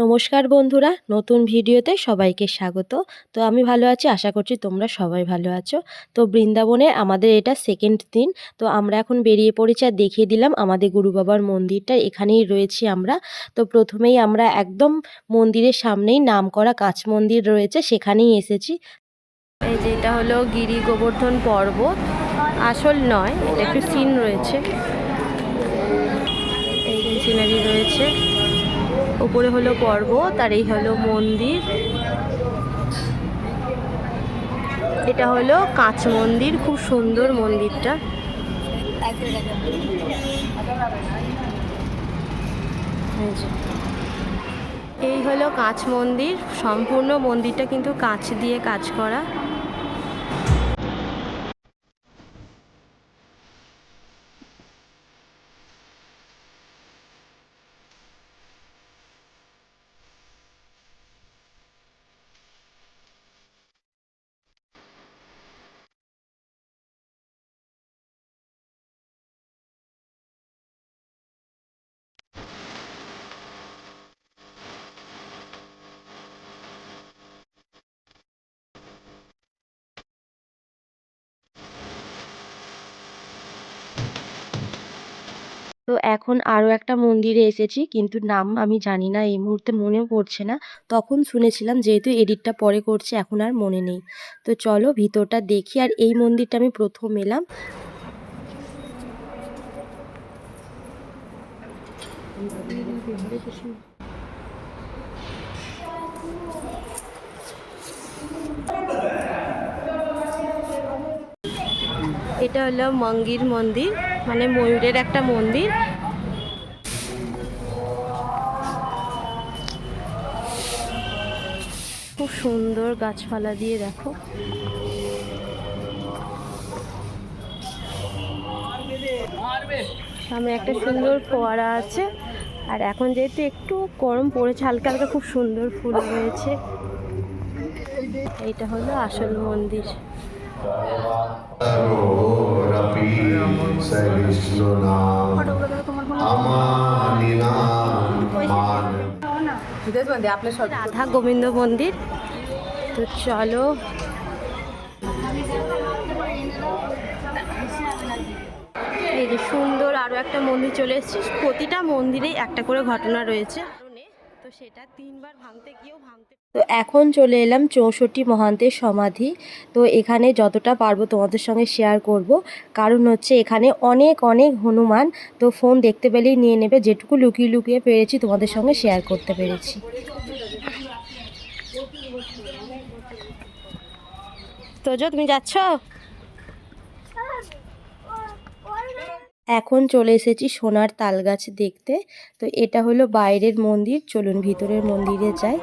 নমস্কার বন্ধুরা, নতুন ভিডিওতে সবাইকে স্বাগত। তো আমি ভালো আছি, আশা করছি তোমরা সবাই ভালো আছো। তো বৃন্দাবনে আমাদের এটা সেকেন্ড দিন, তো আমরা এখন বেরিয়ে পড়েছি আর দেখিয়ে দিলাম আমাদের গুরু বাবার মন্দিরটা, এখানেই রয়েছি আমরা। তো প্রথমেই আমরা একদম মন্দিরের সামনেই নাম করা কাঁচ মন্দির রয়েছে, সেখানেই এসেছি। এই যে এটা হলো গিরি গোবর্ধন পর্বত, আসল নয়, এটা একটু সিন রয়েছে। এই সিনারি রয়েছে। উপরে হলো পর্বত আর এই হলো মন্দির। এটা হলো কাঁচ মন্দির, খুব সুন্দর মন্দিরটা। এই হলো কাঁচ মন্দির, সম্পূর্ণ মন্দিরটা কিন্তু কাঁচ দিয়ে কাজ করা। তো এখন আরও একটা মন্দিরে এসেছি, কিন্তু নাম আমি জানি না, এই মুহূর্তে মনেও পড়ছে না। তখন শুনেছিলাম যেহেতু এডিটটা পরে করছে, এখন আর মনে নেই। তো চলো ভিতরটা দেখি, আর এই মন্দিরটা আমি প্রথম এলাম। এটা হলো মঙ্গির মন্দির। মানে ময়ূরের একটা মন্দির। খুব সুন্দর গাছপালা দিয়ে, দেখো। সামনে একটা সুন্দর ফোয়ারা আছে। আর এখন যেহেতু একটু গরম পড়েছে, হালকা হালকা খুব সুন্দর ফুল রয়েছে এইটা হলো আসল মন্দির। রাধা গোবিন্দ মন্দির। তো চলো। এই যে সুন্দর আরও একটা মন্দির চলে এসেছি। প্রতিটা মন্দিরেই একটা করে ঘটনা রয়েছে। তো সেটা তিনবার ভাঙতে গিয়েও ভাঙতে তো এখন চলে এলাম চৌষট্টি মহান্তের সমাধি। তো এখানে যতটা পারব তোমাদের সঙ্গে শেয়ার করব। কারণ হচ্ছে এখানে অনেক অনেক হনুমান। তো ফোন দেখতে পেলেই নিয়ে নেবে। যেটুকু লুকিয়ে লুকিয়ে পেরেছি, তোমাদের সঙ্গে শেয়ার করতে পেরেছি। তোজো, তুমি যাচ্ছ? এখন চলে এসেছি সোনার তাল গাছ দেখতে। তো এটা হলো বাইরের মন্দির, চলুন ভিতরের মন্দিরে যাই।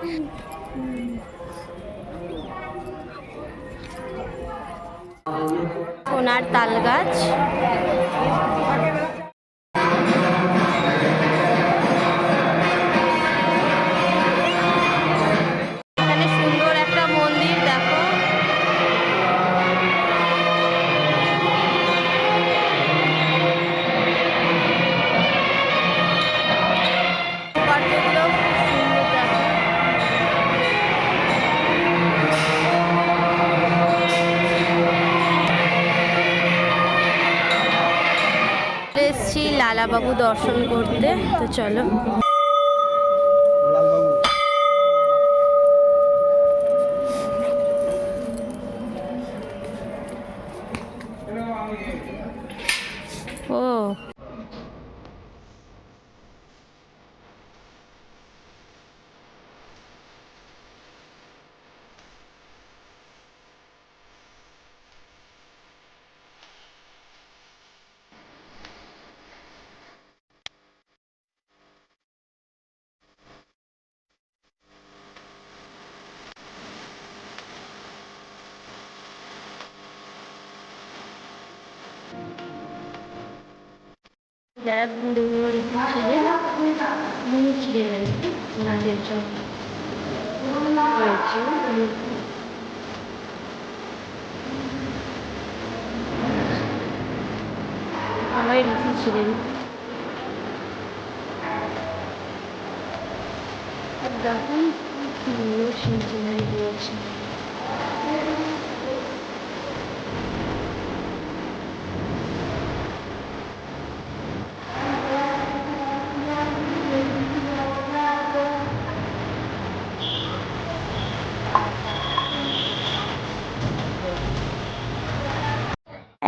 সোনার তাল লালাবাবু দর্শন করতে তো চলো। ও যারা বৃন্দাবনে ছিলেন উনি ছিলেন আর কি ওনাদের জন্য হয়েছে সবাই ঋষি ছিলেন দেখুন কি সুন্দর সিনসিনারি রয়েছে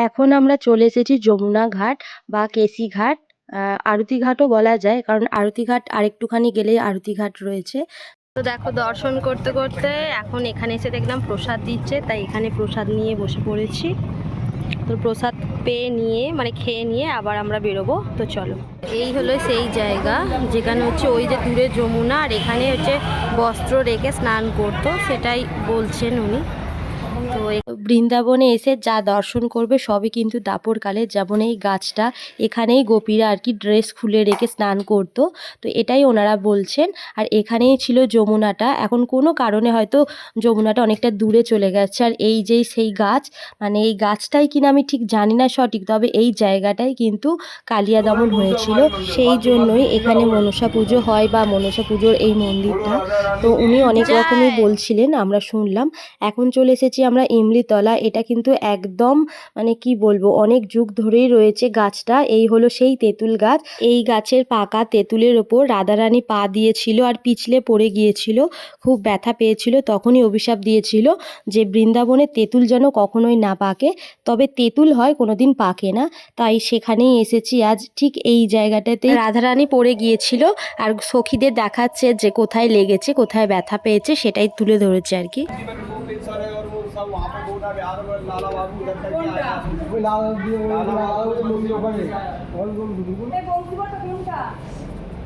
এখন আমরা চলে এসেছি যমুনা ঘাট বা কেসি ঘাট। আরতি ঘাটও বলা যায়, কারণ আরতি ঘাট আরেকটুখানি গেলে আরতি ঘাট রয়েছে। তো দেখো, দর্শন করতে করতে এখন এখানে এসে দেখলাম প্রসাদ দিচ্ছে, তাই এখানে প্রসাদ নিয়ে বসে পড়েছি। তো প্রসাদ পেয়ে নিয়ে মানে খেয়ে নিয়ে আবার আমরা বেরোবো, তো চলো। এই হলো সেই জায়গা, যেখানে হচ্ছে ওই যে দূরে যমুনা, আর এখানে হচ্ছে বস্ত্র রেখে স্নান করতো, সেটাই বলছেন উনি। তো বৃন্দাবনে এসে যা দর্শন করবে সবই কিন্তু দাপরকালে যেমন এই গাছটা, এখানেই গোপীরা আর কি ড্রেস খুলে রেখে স্নান করতো। তো এটাই ওনারা বলছেন। আর এখানেই ছিল যমুনাটা। এখন কোনো কারণে হয়তো যমুনাটা অনেকটা দূরে চলে গেছে। আর এই যেই সেই গাছ মানে এই গাছটাই কিনা আমি ঠিক জানি না সঠিক, তবে এই জায়গাটাই কিন্তু কালিয়া দমন হয়েছিল। সেই জন্যই এখানে মনসা পুজো হয় বা মনসা পুজোর এই মন্দিরটা। তো উনি অনেক রকমই বলছিলেন, আমরা শুনলাম। এখন চলে এসেছি আমরা ইমলিতলা এটা কিন্তু একদম মানে কি বলব, অনেক যুগ ধরেই রয়েছে গাছটা, এই হলো সেই তেঁতুল গাছ। এই গাছের পাকা তেঁতুলের ওপর রাধারানী পা দিয়েছিল আর পিছলে পড়ে গিয়েছিল, খুব ব্যথা পেয়েছিল, তখনই অভিশাপ দিয়েছিল যে বৃন্দাবনে তেঁতুল যেন কখনোই না পাকে, তবে তেঁতুল হয় কোনোদিন পাকে না, তাই সেখানেই এসেছি আজ, ঠিক এই জায়গাটাতে রাধারানী পড়ে গিয়েছিল আর সখীদের দেখাচ্ছে যে কোথায় লেগেছে, কোথায় ব্যথা পেয়েছে, সেটাই তুলে ধরেছে আর কি। ওই লাল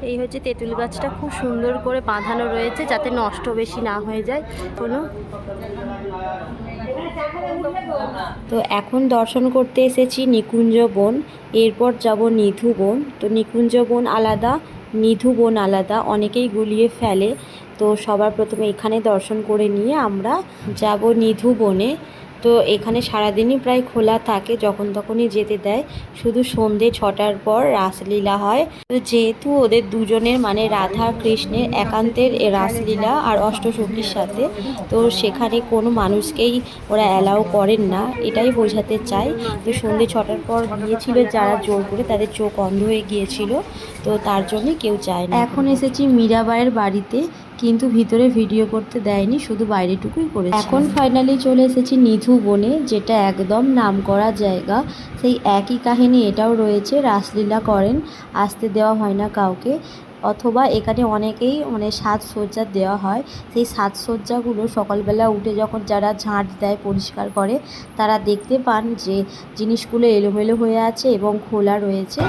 এই হচ্ছে তেঁতুল গাছটা খুব সুন্দর করে বাঁধানো রয়েছে যাতে নষ্ট বেশি না হয়ে যায় কোনো। তো এখন দর্শন করতে এসেছি নিকুঞ্জ বন এরপর যাব নিধু বন। তো নিকুঞ্জ বন আলাদা নিধু বন আলাদা অনেকেই গুলিয়ে ফেলে। তো সবার প্রথমে এখানে দর্শন করে নিয়ে আমরা যাব নিধু বনে। তো এখানে সারাদিনই প্রায় খোলা থাকে, যখন তখনই যেতে দেয়। শুধু সন্ধে ছটার পর রাসলীলা হয়। তো যেহেতু ওদের দুজনের মানে রাধা, কৃষ্ণের একান্তের রাসলীলা আর অষ্টসখীর সাথে, তো সেখানে কোনো মানুষকেই ওরা অ্যালাউ করেন না, এটাই বোঝাতে চাই। তো সন্ধে ছটার পর গিয়েছিল যারা জোর করে, তাদের চোখ অন্ধ হয়ে গিয়েছিল, তো তার জন্যই কেউ চায় না। এখন এসেছি মীরাবাইয়ের বাড়িতে। কিন্তু ভিতরে ভিডিও করতে দেয়নি, শুধু বাইরেটুকুই করেছি। এখন ফাইনালি চলে এসেছি নিধু বনে, যেটা একদম নামকরা জায়গা। সেই একই কাহিনী এটাও রয়েছে, রাসলীলা করেন, আসতে দেওয়া হয় না কাউকে। অথবা এখানে অনেকেই মানে সাজসজ্জা দেওয়া হয়। সেই সাজসজ্জাগুলো সকালবেলা উঠে যখন যারা ঝাঁট দেয়, পরিষ্কার করে, তারা দেখতে পান যে জিনিসগুলো এলোমেলো হয়ে আছে এবং খোলা রয়েছে।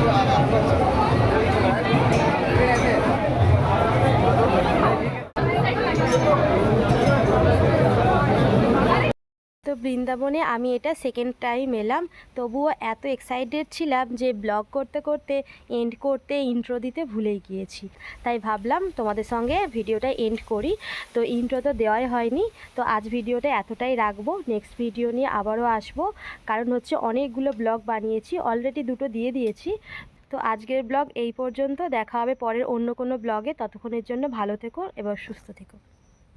বৃন্দাবনে আমি এটা সেকেন্ড টাইম এলাম। তবুও এত এক্সাইটেড ছিলাম যে ব্লগ করতে করতে এন্ড করতে ইন্ট্রো দিতে ভুলেই গিয়েছি। তাই ভাবলাম তোমাদের সঙ্গে ভিডিওটা এন্ড করি। তো ইন্ট্রো তো দেওয়াই হয়নি। তো আজ ভিডিওটা এতটাই রাখব। নেক্সট ভিডিও নিয়ে আবারও আসব। কারণ হচ্ছে অনেকগুলো ব্লগ বানিয়েছি অলরেডি দুটো দিয়ে দিয়েছি। তো আজকের ব্লগ এই পর্যন্ত। দেখা হবে পরের অন্য কোনো ব্লগে ততক্ষণের জন্য ভালো থেকো এবার সুস্থ থেকো।